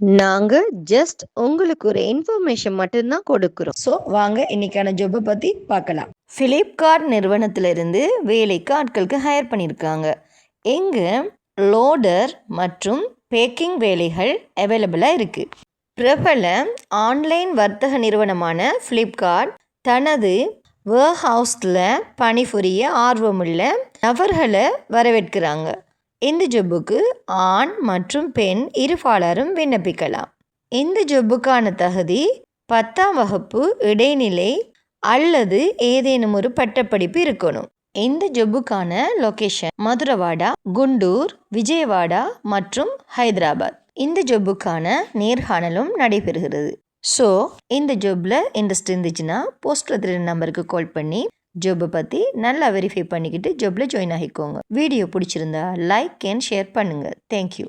நாங்க ஜஸ்ட் உங்களுக்கு ஒரு இன்ஃபர்மேஷன் மட்டும்தான் கொடுக்குறோம். ஸோ வாங்க இன்னைக்கான ஜாப்பை பத்தி பார்க்கலாம். ஃபிளிப்கார்ட் நிறுவனத்திலிருந்து வேலைக்கு ஆட்களுக்கு ஹையர் பண்ணியிருக்காங்க. எங்க லோடர் மற்றும் பேக்கிங் வேலைகள் அவைலபிளாக இருக்குது பிரபல ஆன்லைன் வர்த்தக நிறுவனமான ஃப்ளிப்கார்ட் தனது வேர்ஹவுஸில் பணிபுரிய ஆர்வமுள்ள நபர்களை வரவேற்கிறாங்க. இந்த ஜொப்புக்கு ஆண் மற்றும் பெண் இருபாலரும் விண்ணப்பிக்கலாம். இந்த ஜொப்புக்கான தகுதி பத்தாம் வகுப்பு இடைநிலை அல்லது ஏதேனும் ஒரு பட்டப்படிப்பு இருக்கணும். இந்த ஜொப்புக்கான லொகேஷன் மதுரவாடா குண்டூர் விஜயவாடா மற்றும் ஹைதராபாத். இந்த ஜொப்புக்கான நேர்காணலும் நடைபெறுகிறது. ஸோ இந்த ஜொப்பில் இன்ட்ரெஸ்ட் இருந்துச்சுன்னா போஸ்ட்டில் நம்பருக்கு கால் பண்ணி ஜாப்பை பற்றி நல்லா வெரிஃபை பண்ணிக்கிட்டு ஜாப்பில் ஜாயின் ஆகிக்கோங்க. வீடியோ பிடிச்சிருந்தா லைக் அண்ட் ஷேர் பண்ணுங்கள் தேங்க்யூ